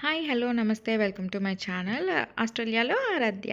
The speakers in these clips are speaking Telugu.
హాయ్ హలో నమస్తే వెల్కమ్ టు మై ఛానల్ ఆస్ట్రేలియాలో ఆరాధ్య.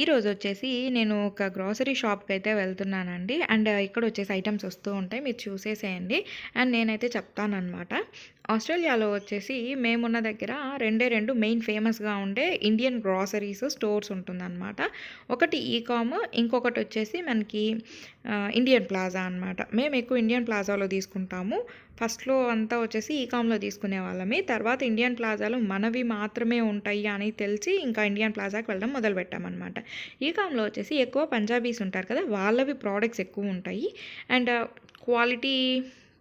ఈరోజు వచ్చేసి నేను ఒక గ్రాసరీ షాప్కి అయితే వెళ్తున్నానండి. అండ్ ఇక్కడ వచ్చేసి ఐటమ్స్ వస్తూ ఉంటాయి మీరు చూసేసేయండి. అండ్ నేనైతే చెప్తానమాట ఆస్ట్రేలియాలో వచ్చేసి మేమున్న దగ్గర రెండే రెండు మెయిన్ ఫేమస్గా ఉండే ఇండియన్ గ్రాసరీస్ స్టోర్స్ ఉంటుందన్నమాట. ఒకటి ఈకామ్ ఇంకొకటి వచ్చేసి మనకి ఇండియన్ ప్లాజా అనమాట మేము ఎక్కువ ఇండియన్ ప్లాజాలో తీసుకుంటాము. ఫస్ట్లో అంతా వచ్చేసి ఈకామ్లో తీసుకునే వాళ్ళమి. తర్వాత ఇండియన్ ప్లాజాలో మనవి మాత్రమే ఉంటాయి అని తెలిసి ఇంకా ఇండియన్ ప్లాజాకి వెళ్ళడం మొదలుపెట్టామన్నమాట ఈకామ్లో వచ్చేసి ఎక్కువ పంజాబీస్ ఉంటారు కదా వాళ్ళవి ప్రోడక్ట్స్ ఎక్కువ ఉంటాయి. అండ్ క్వాలిటీ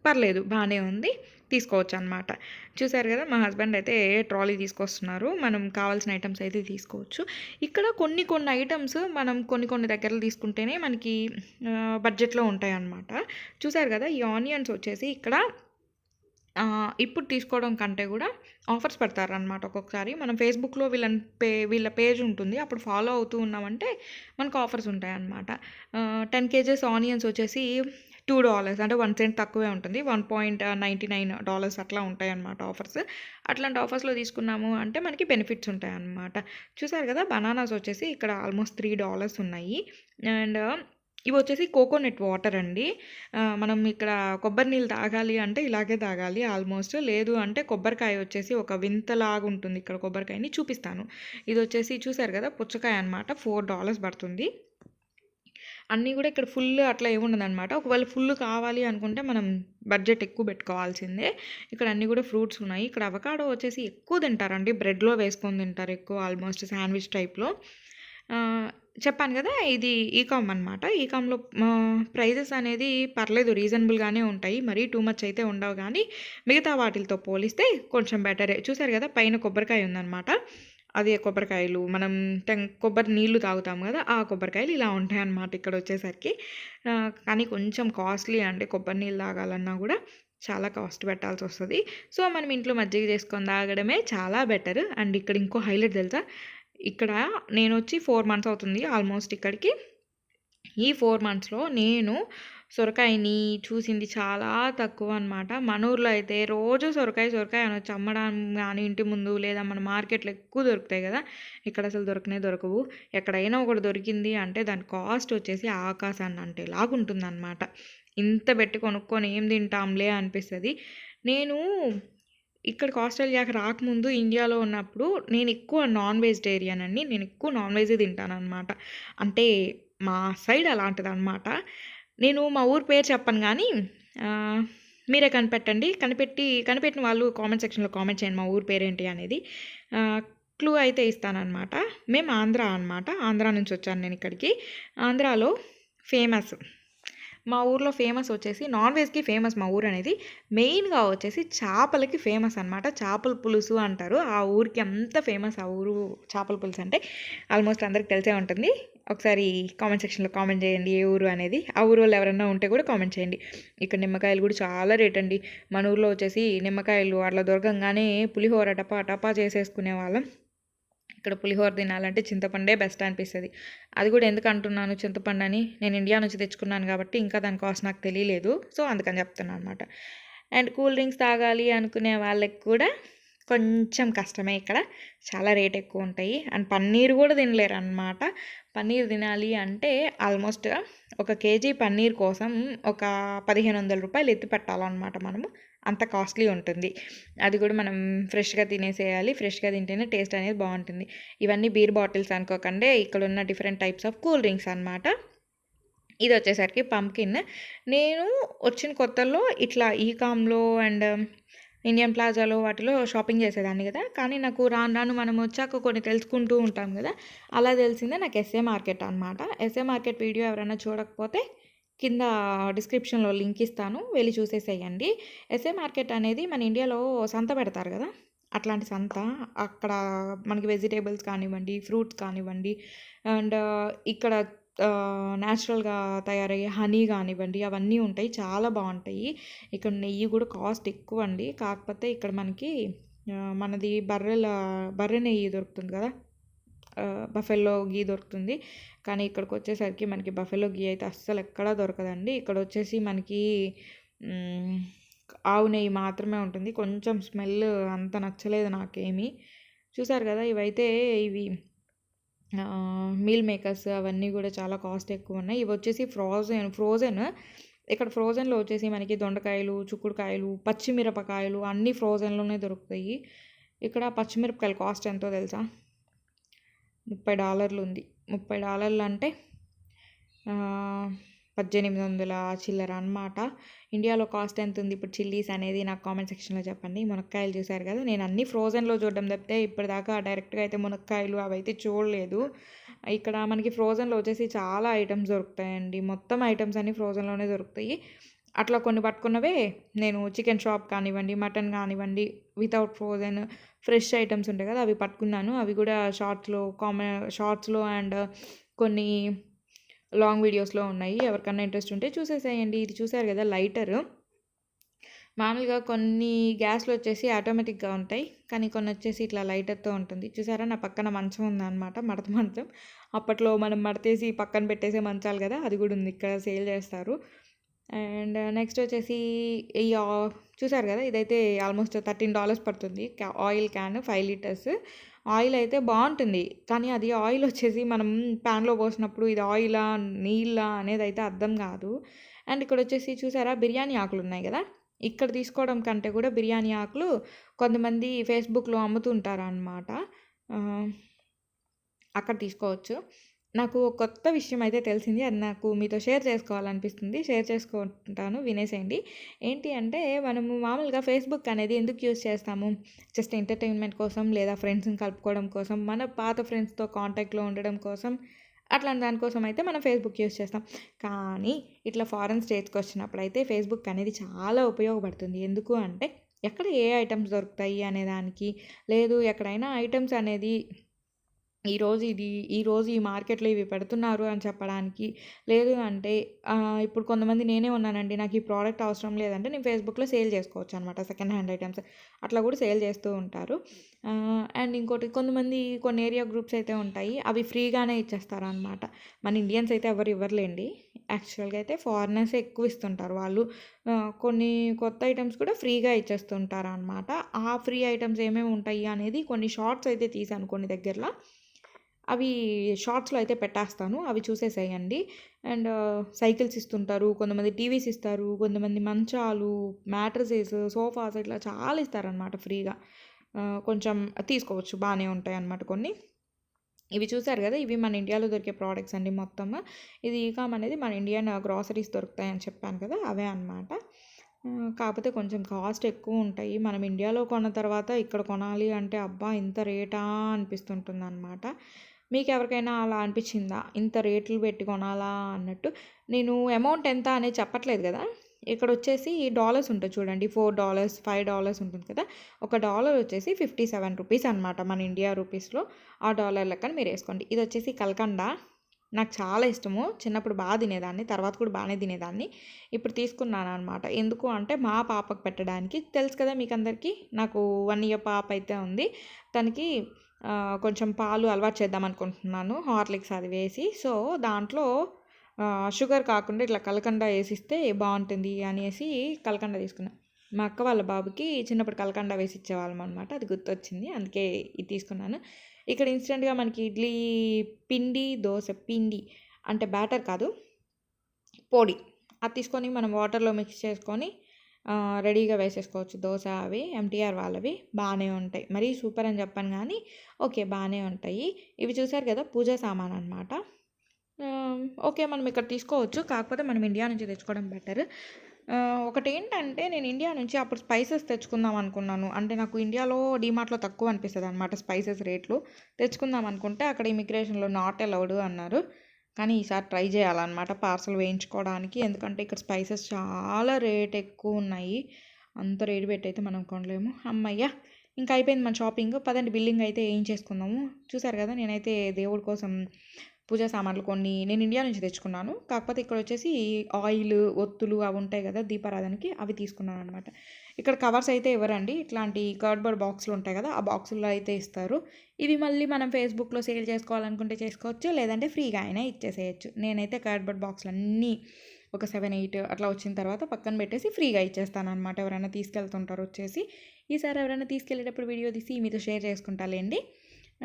పర్లేదు బాగానే ఉంది. తీసుకోవచ్చు అనమాట చూసారు కదా మా హస్బెండ్ అయితే ట్రాలీ తీసుకొస్తున్నారు. మనం కావాల్సిన ఐటమ్స్ అయితే తీసుకోవచ్చు. ఇక్కడ కొన్ని కొన్ని ఐటమ్స్ మనం కొన్ని కొన్ని దగ్గర తీసుకుంటేనే మనకి బడ్జెట్లో ఉంటాయి అన్నమాట చూసారు కదా ఈ ఆనియన్స్ వచ్చేసి ఇక్కడ ఇప్పుడు తీసుకోవడం కంటే కూడా ఆఫర్స్ పెడతారనమాట ఒక్కొక్కసారి. మనం ఫేస్బుక్లో వీళ్ళని పే వీళ్ళ పేజ్ ఉంటుంది. అప్పుడు ఫాలో అవుతూ ఉన్నామంటే మనకు ఆఫర్స్ ఉంటాయన్నమాట. టెన్ కేజెస్ ఆనియన్స్ వచ్చేసి టూ డాలర్స్ అంటే వన్ సెంట్ తక్కువే ఉంటుంది. One point ninety nine dollars అట్లా ఉంటాయి అన్నమాట ఆఫర్స్. అట్లాంటి ఆఫర్స్లో తీసుకున్నాము అంటే మనకి బెనిఫిట్స్ ఉంటాయి అన్నమాట చూసారు కదా బనానాస్ వచ్చేసి ఇక్కడ ఆల్మోస్ట్ త్రీ డాలర్స్ ఉన్నాయి. అండ్ ఇవి వచ్చేసి కోకోనట్ వాటర్ అండి. మనం ఇక్కడ కొబ్బరి నీళ్ళు తాగాలి అంటే ఇలాగే తాగాలి. ఆల్మోస్ట్ లేదు అంటే కొబ్బరికాయ వచ్చేసి ఒక వింతలాగా ఉంటుంది ఇక్కడ కొబ్బరికాయని చూపిస్తాను. ఇది వచ్చేసి చూసారు కదా పుచ్చకాయ అనమాట ఫోర్ డాలర్స్ పడుతుంది. అన్నీ కూడా ఇక్కడ ఫుల్ అట్లా ఏముండదు అనమాట ఒకవేళ ఫుల్ కావాలి అనుకుంటే మనం బడ్జెట్ ఎక్కువ పెట్టుకోవాల్సిందే. ఇక్కడ అన్నీ కూడా ఫ్రూట్స్ ఉన్నాయి. ఇక్కడ అవకాడో వచ్చేసి ఎక్కువ తింటారండి. బ్రెడ్లో వేసుకొని తింటారు ఎక్కువ ఆల్మోస్ట్ శాండ్విచ్ టైప్లో. చెప్పాను కదా ఇది ఈకామ్ అనమాట ఈకామ్లో ప్రైజెస్ అనేది పర్లేదు రీజనబుల్గానే ఉంటాయి. మరీ టూ మచ్ అయితే ఉండవు కానీ మిగతా వాటితో పోలిస్తే కొంచెం బెటరే. చూసారు కదా పైన కొబ్బరికాయ ఉందన్నమాట. అదే కొబ్బరికాయలు. మనం టెం కొబ్బరి నీళ్ళు తాగుతాం కదా ఆ కొబ్బరికాయలు ఇలా ఉంటాయి అన్నమాట ఇక్కడ వచ్చేసరికి. కానీ కొంచెం కాస్ట్లీ అంటే కొబ్బరి నీళ్ళు తాగాలన్నా కూడా చాలా కాస్ట్ పెట్టాల్సి వస్తుంది. సో మనం ఇంట్లో మజ్జిగ చేసుకొని తాగడమే చాలా బెటర్. అండ్ ఇక్కడ ఇంకో హైలైట్ తెలుసా? ఇక్కడ నేను వచ్చి ఫోర్ మంత్స్ అవుతుంది ఆల్మోస్ట్ ఇక్కడికి. ఈ ఫోర్ మంత్స్లో నేను సొరకాయని చూసింది చాలా తక్కువ అనమాట మన ఊర్లో అయితే రోజు సొరకాయ సొరకాయ అనొచ్చు. అమ్మడం కానీ ఇంటి ముందు లేదా మన మార్కెట్లో ఎక్కువ దొరుకుతాయి కదా. ఇక్కడ అసలు దొరకనే దొరకవు. ఎక్కడైనా ఒకటి దొరికింది అంటే దాని కాస్ట్ వచ్చేసి ఆకాశాన్ని అంటే లాగుంటుందన్నమాట ఇంత పెట్టి కొనుక్కొని ఏం తింటాంలే అనిపిస్తుంది. నేను ఇక్కడికి ఆస్ట్రేలియాకి రాకముందు ఇండియాలో ఉన్నప్పుడు నేను ఎక్కువ నాన్ వెజిటేరియన్ అండి. నేను ఎక్కువ నాన్ వెజ్ తింటాను అనమాట అంటే మా సైడ్ అలాంటిది అనమాట నేను మా ఊరి పేరు చెప్పను కానీ మీరే కనిపెట్టండి. కనిపెట్టి కనిపెట్టిన వాళ్ళు కామెంట్ సెక్షన్లో కామెంట్ చేయండి మా ఊరు పేరేంటి అనేది. క్లూ అయితే ఇస్తానన్నమాట. మేము ఆంధ్ర అనమాట ఆంధ్ర నుంచి వచ్చాను నేను ఇక్కడికి. ఆంధ్రాలో ఫేమస్ మా ఊర్లో ఫేమస్ వచ్చేసి నాన్ వెజ్కి ఫేమస్ మా ఊరు అనేది. మెయిన్గా వచ్చేసి చేపలకి ఫేమస్ అనమాట చేపల పులుసు అంటారు. ఆ ఊరికి అంత ఫేమస్ ఆ ఊరు చేపల పులుసు అంటే ఆల్మోస్ట్ అందరికి తెలిసే ఉంటుంది. ఒకసారి కామెంట్ సెక్షన్లో కామెంట్ చేయండి ఏ ఊరు అనేది. ఆ ఊరు వాళ్ళు ఎవరైనా ఉంటే కూడా కామెంట్ చేయండి. ఇక్కడ నిమ్మకాయలు కూడా చాలా రేట్ అండి. మన ఊర్లో వచ్చేసి నిమ్మకాయలు అట్లా దొరకంగానే పులిహోర టపా టపా చేసేసుకునే వాళ్ళం. ఇక్కడ పులిహోర తినాలంటే చింతపండే బెస్ట్ అనిపిస్తుంది. అది కూడా ఎందుకు అంటున్నాను చింతపండు అని? నేను ఇండియా నుంచి తెచ్చుకున్నాను కాబట్టి ఇంకా దాని కాస్ట్ నాకు తెలియలేదు. సో అందుకని చెప్తున్నాను అనమాట అండ్ కూల్ డ్రింక్స్ తాగాలి అనుకునే వాళ్ళకి కూడా కొంచెం కష్టమే ఇక్కడ. చాలా రేట్ ఎక్కువ ఉంటాయి. అండ్ పన్నీర్ కూడా తినలేరు అనమాట పన్నీర్ తినాలి అంటే ఆల్మోస్ట్ ఒక కేజీ పన్నీర్ కోసం ఒక పదిహేను వందల రూపాయలు ఎత్తి పెట్టాలన్నమాట మనము. అంత కాస్ట్లీ ఉంటుంది. అది కూడా మనం ఫ్రెష్గా తినేసేయాలి. ఫ్రెష్గా తింటేనే టేస్ట్ అనేది బాగుంటుంది. ఇవన్నీ బీర్ బాటిల్స్ అనుకోకండి ఇక్కడ ఉన్న different types of cool drinks అనమాట ఇది వచ్చేసరికి పంకిన్ నేను వచ్చిన కొత్తల్లో ఇట్లా ఈకామ్లో అండ్ ఇండియన్ ప్లాజాలో వాటిలో షాపింగ్ చేసేదాన్ని కదా. కానీ నాకు రాను రాను మనం వచ్చాక కొన్ని తెలుసుకుంటూ ఉంటాం కదా. అలా తెలిసిందే నాకు ఎస్ఏ మార్కెట్ అనమాట ఎస్ఏ మార్కెట్ వీడియో ఎవరైనా చూడకపోతే కింద డిస్క్రిప్షన్లో లింక్ ఇస్తాను. వెళ్ళి చూసేసేయండి. ఎస్ఏ మార్కెట్ అనేది మన ఇండియాలో సంత పెడతారు కదా. అట్లాంటి సంత అక్కడ మనకి వెజిటేబుల్స్ కానివ్వండి ఫ్రూట్స్ కానివ్వండి అండ్ ఇక్కడ న్యాచురల్గా తయారయ్యే హనీ కానివ్వండి అవన్నీ ఉంటాయి. చాలా బాగుంటాయి. ఇక్కడ నెయ్యి కూడా కాస్ట్ ఎక్కువ అండి. కాకపోతే ఇక్కడ మనకి మనది బర్రెల బర్రె నెయ్యి దొరుకుతుంది కదా? బఫెల్లో గీ దొరుకుతుంది. కానీ ఇక్కడికి వచ్చేసరికి మనకి బఫెల్లో గీ అయితే అస్సలు ఎక్కడా దొరకదండి. ఇక్కడ వచ్చేసి మనకి ఆవు నెయ్యి మాత్రమే ఉంటుంది. కొంచెం స్మెల్ అంత నచ్చలేదు నాకేమీ. చూసారు కదా? ఇవైతే ఇవి మీల్ మేకర్స్ అవన్నీ కూడా చాలా కాస్ట్ ఎక్కువ ఉన్నాయి ఇవి వచ్చేసి ఫ్రోజన్ ఫ్రోజన్ ఇక్కడ ఫ్రోజన్లో వచ్చేసి మనకి దొండకాయలు చుక్కుడుకాయలు పచ్చిమిరపకాయలు అన్నీ ఫ్రోజన్లోనే దొరుకుతాయి. ఇక్కడ పచ్చిమిరపకాయల కాస్ట్ ఎంతో తెలుసా? ముప్పై డాలర్లు ఉంది. ముప్పై డాలర్లు అంటే పద్దెనిమిది వందల చిల్లర అనమాట ఇండియాలో కాస్ట్ ఎంత ఉంది ఇప్పుడు చిల్లీస్ అనేది నాకు కామెంట్ సెక్షన్లో చెప్పండి. మునక్కాయలు చూశారు కదా? నేను అన్ని ఫ్రోజన్లో చూడడం తప్పితే ఇప్పటిదాకా డైరెక్ట్గా అయితే మునక్కాయలు అవి అయితే చూడలేదు. ఇక్కడ మనకి ఫ్రోజన్లో వచ్చేసి చాలా ఐటమ్స్ దొరుకుతాయండి. మొత్తం ఐటమ్స్ అన్ని ఫ్రోజన్లోనే దొరుకుతాయి. అట్లా కొన్ని పట్టుకున్నవే నేను చికెన్ షాప్ కానివ్వండి మటన్ కానివ్వండి వితౌట్ ఫ్రోజన్ ఫ్రెష్ ఐటమ్స్ ఉంటాయి కదా? అవి పట్టుకున్నాను. అవి కూడా షార్ట్స్లో కామె షార్ట్స్లో అండ్ కొన్ని లాంగ్ వీడియోస్లో ఉన్నాయి. ఎవరికన్నా ఇంట్రెస్ట్ ఉంటే చూసేసేయండి. ఇది చూసారు కదా లైటర్. మామూలుగా కొన్ని గ్యాస్లు వచ్చేసి ఆటోమేటిక్గా ఉంటాయి. కానీ కొన్ని వచ్చేసి ఇట్లా లైటర్తో ఉంటుంది. చూసారా? నా పక్కన మంచం ఉందన్నమాట మడత మంచం. అప్పట్లో మనం మడతేసి పక్కన పెట్టేసే మంచాలు కదా అది కూడా ఉంది. ఇక్కడ సేల్ చేస్తారు. అండ్ నెక్స్ట్ వచ్చేసి ఈ చూసారు కదా ఇదైతే ఆల్మోస్ట్ థర్టీన్ డాలర్స్ పడుతుంది. Oil can five litres. Oil అయితే బాగుంటుంది. కానీ అది ఆయిల్ వచ్చేసి మనం ప్యాన్లో పోసినప్పుడు ఇది ఆయిలా నీళ్ళ అనేది అయితే అర్థం కాదు. అండ్ ఇక్కడ వచ్చేసి చూసారా బిర్యానీ ఆకులు ఉన్నాయి కదా? ఇక్కడ తీసుకోవడం కంటే కూడా బిర్యానీ ఆకులు కొంతమంది ఫేస్బుక్లో అమ్ముతుంటారు అన్నమాట అక్కడ తీసుకోవచ్చు. నాకు ఒక కొత్త విషయం అయితే తెలిసింది. అది నాకు మీతో షేర్ చేసుకోవాలనిపిస్తుంది. షేర్ చేసుకుంటాను. వినేసేయండి. ఏంటి అంటే మనము మామూలుగా ఫేస్బుక్ అనేది ఎందుకు యూజ్ చేస్తాము? జస్ట్ ఎంటర్టైన్మెంట్ కోసం లేదా ఫ్రెండ్స్ని కలుపుకోవడం కోసం మన పాత ఫ్రెండ్స్తో కాంటాక్ట్లో ఉండడం కోసం అట్లాంటి దానికోసం అయితే మనం ఫేస్బుక్ యూజ్ చేస్తాం. కానీ ఇట్లా ఫారెన్ స్టేట్స్కి వచ్చినప్పుడు అయితే ఫేస్బుక్ అనేది చాలా ఉపయోగపడుతుంది. ఎందుకు అంటే ఎక్కడ ఏ ఐటమ్స్ దొరుకుతాయి అనే దానికి? లేదు ఎక్కడైనా ఐటమ్స్ అనేది ఈరోజు ఇది ఈరోజు ఈ మార్కెట్లో ఇవి పెడుతున్నారు అని చెప్పడానికి లేదు అంటే ఇప్పుడు కొంతమంది నేనే ఉన్నానండి నాకు ఈ ప్రోడక్ట్ అవసరం లేదంటే నేను ఫేస్బుక్లో సేల్ చేసుకోవచ్చు అనమాట సెకండ్ హ్యాండ్ ఐటమ్స్ అట్లా కూడా సేల్ చేస్తూ ఉంటారు. అండ్ ఇంకోటి కొంతమంది కొన్ని ఏరియా గ్రూప్స్ అయితే ఉంటాయి అవి ఫ్రీగానే ఇచ్చేస్తారు అనమాట మన ఇండియన్స్ అయితే ఎవరు ఇవ్వరులేండి యాక్చువల్గా అయితే ఫారినర్స్ ఎక్కువ ఇస్తుంటారు వాళ్ళు కొన్ని కొత్త ఐటమ్స్ కూడా ఫ్రీగా ఇచ్చేస్తుంటారు అనమాట ఆ ఫ్రీ ఐటమ్స్ ఏమేమి ఉంటాయి అనేది కొన్ని షార్ట్స్ అయితే తీసాను కొన్ని దగ్గరలో. అవి షార్ట్స్లో అయితే పెట్టేస్తాను. అవి చూసేసేయండి. అండ్ సైకిల్స్ ఇస్తుంటారు. కొంతమంది టీవీస్ ఇస్తారు. కొంతమంది మంచాలు మ్యాట్రసెస్ సోఫాస్ ఇట్లా చాలా ఇస్తారనమాట ఫ్రీగా. కొంచెం తీసుకోవచ్చు. బాగానే ఉంటాయి అన్నమాట కొన్ని. ఇవి చూసారు కదా! ఇవి మన ఇండియాలో దొరికే ప్రోడక్ట్స్ అండి మొత్తం. ఇది ఈకామ్ అనేది మన ఇండియన్ గ్రాసరీస్ దొరుకుతాయని చెప్పాను కదా! అవే అన్నమాట. కాకపోతే కొంచెం కాస్ట్ ఎక్కువ ఉంటాయి. మనం ఇండియాలో కొన్న తర్వాత ఇక్కడ కొనాలి అంటే అబ్బా! ఇంత రేటా అనిపిస్తుంటుంది అనమాట మీకు ఎవరికైనా అలా అనిపించిందా? ఇంత రేట్లు పెట్టి కొనాలా అన్నట్టు? నేను అమౌంట్ ఎంత అనేది చెప్పట్లేదు కదా? ఇక్కడ వచ్చేసి డాలర్స్ ఉంటుంది చూడండి. ఫోర్ డాలర్స్ ఫైవ్ డాలర్స్ ఉంటుంది కదా? ఒక డాలర్ వచ్చేసి ఫిఫ్టీ సెవెన్ రూపీస్ అనమాట మన ఇండియా రూపీస్లో ఆ డాలర్ లెక్కన మీరు వేసుకోండి. ఇది వచ్చేసి కల్కండ. నాకు చాలా ఇష్టము. చిన్నప్పుడు బాగా తినేదాన్ని తర్వాత కూడా బాగానే తినేదాన్ని. ఇప్పుడు తీసుకున్నాను అనమాట ఎందుకు అంటే మా పాపకు పెట్టడానికి. తెలుసు కదా మీకు అందరికీ నాకు వన్ ఇయర్ పాప అయితే ఉంది. తనకి కొంచెం పాలు అలవాటు చేద్దాం అనుకుంటున్నాను హార్లిక్స్ అది వేసి. సో దాంట్లో షుగర్ కాకుండా ఇట్లా కలకండ వేసిస్తే బాగుంటుంది అనేసి కలకండ తీసుకున్నా. మా అక్క వాళ్ళ బాబుకి చిన్నప్పుడు కలకండ వేసి ఇచ్చేవాళ్ళం అనమాట అది గుర్తొచ్చింది అందుకే ఇది తీసుకున్నాను. ఇక్కడ ఇన్స్టెంట్గా మనకి ఇడ్లీ పిండి దోశ పిండి అంటే బ్యాటర్ కాదు పొడి. అది తీసుకొని మనం వాటర్లో మిక్స్ చేసుకొని రెడీగా వేసేసుకోవచ్చు. దోశ అవి ఎంటీఆర్ వాళ్ళవి బాగానే ఉంటాయి. మరీ సూపర్ అని చెప్పాను కానీ ఓకే బాగానే ఉంటాయి. ఇవి చూసారు కదా పూజా సామాన్ అనమాట ఓకే మనం ఇక్కడ తీసుకోవచ్చు. కాకపోతే మనం ఇండియా నుంచి తెచ్చుకోవడం బెటర్. ఒకటి ఏంటంటే నేను ఇండియా నుంచి అప్పుడు స్పైసెస్ తెచ్చుకుందాం అనుకున్నాను. అంటే నాకు ఇండియాలో డీమార్ట్లో తక్కువ అనిపిస్తుంది అనమాట స్పైసెస్ రేట్లు. తెచ్చుకుందాం అనుకుంటే అక్కడ ఇమిగ్రేషన్లో నాట్ అలౌడ్ అన్నారు. కానీ ఈసారి ట్రై చేయాలన్నమాట పార్సల్ వేయించుకోవడానికి. ఎందుకంటే ఇక్కడ స్పైసెస్ చాలా రేట్ ఎక్కువ ఉన్నాయి. అంత రేటు పెట్టి అయితే మనం కొనలేము. అమ్మయ్య! ఇంకా అయిపోయింది మన షాపింగ్. పదండి బిల్లింగ్ అయితే ఏం చేసుకుందాము. చూసారు కదా నేనైతే దేవుడి కోసం పూజా సామాన్లు కొన్ని నేను ఇండియా నుంచి తెచ్చుకున్నాను. కాకపోతే ఇక్కడ వచ్చేసి ఆయిల్ ఒత్తులు అవి ఉంటాయి కదా దీపారాధనకి అవి తీసుకున్నాను అనమాట ఇక్కడ కవర్స్ అయితే ఇవ్వరండి ఇట్లాంటి కార్డ్బోర్డ్ బాక్సులు ఉంటాయి కదా ఆ బాక్సుల్లో అయితే ఇస్తారు. ఇవి మళ్ళీ మనం ఫేస్బుక్లో సేల్ చేసుకోవాలనుకుంటే చేసుకోవచ్చు లేదంటే ఫ్రీగా అయినా ఇచ్చేసేయచ్చు. నేనైతే కార్డ్బోర్డ్ బాక్సులు అన్నీ ఒక సెవెన్ ఎయిట్ అట్లా వచ్చిన తర్వాత పక్కన పెట్టేసి ఫ్రీగా ఇచ్చేస్తాను అనమాట ఎవరైనా తీసుకెళ్తుంటారు వచ్చేసి. ఈసారి ఎవరైనా తీసుకెళ్ళేటప్పుడు వీడియో తీసి మీతో షేర్ చేసుకుంటాలేండి.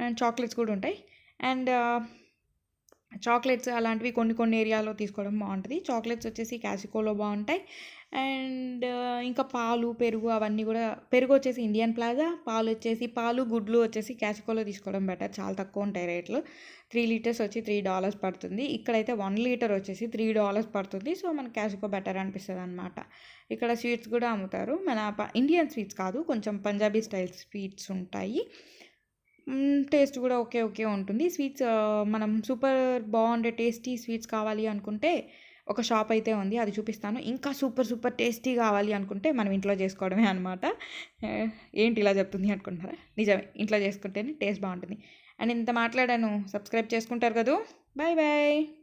అండ్ చాక్లెట్స్ కూడా ఉంటాయి. అండ్ చాక్లెట్స్ అలాంటివి కొన్ని కొన్ని ఏరియాలో తీసుకోవడం బాగుంటుంది. చాక్లెట్స్ వచ్చేసి క్యాసికోలో బాగుంటాయి. అండ్ ఇంకా పాలు పెరుగు అవన్నీ కూడా పెరుగు వచ్చేసి ఇండియన్ ప్లాజా పాలు వచ్చేసి పాలు గుడ్లు వచ్చేసి క్యాసికోలో తీసుకోవడం బెటర్. చాలా తక్కువ ఉంటాయి రేట్లు. త్రీ లీటర్స్ వచ్చి త్రీ డాలర్స్ పడుతుంది. ఇక్కడైతే వన్ లీటర్ వచ్చేసి త్రీ డాలర్స్ పడుతుంది. సో మనకి క్యాసికో బెటర్ అనిపిస్తుంది అనమాట ఇక్కడ స్వీట్స్ కూడా అమ్ముతారు. మన ఇండియన్ స్వీట్స్ కాదు కొంచెం పంజాబీ స్టైల్ స్వీట్స్ ఉంటాయి. టేస్ట్ కూడా ఓకే ఓకే ఉంటుంది. స్వీట్స్ మనం సూపర్ బాగుండే టేస్టీ స్వీట్స్ కావాలి అనుకుంటే ఒక షాప్ అయితే ఉంది అది చూపిస్తాను. ఇంకా సూపర్ సూపర్ టేస్టీ కావాలి అనుకుంటే మనం ఇంట్లో చేసుకోవడమే అనమాట ఏంటి ఇలా చెప్తుంది అనుకుంటారా? నిజమే ఇంట్లో చేసుకుంటేనే టేస్ట్ బాగుంటుంది. అండ్ ఇంత మాట్లాడాను సబ్స్క్రైబ్ చేసుకుంటారు కదా? Bye bye.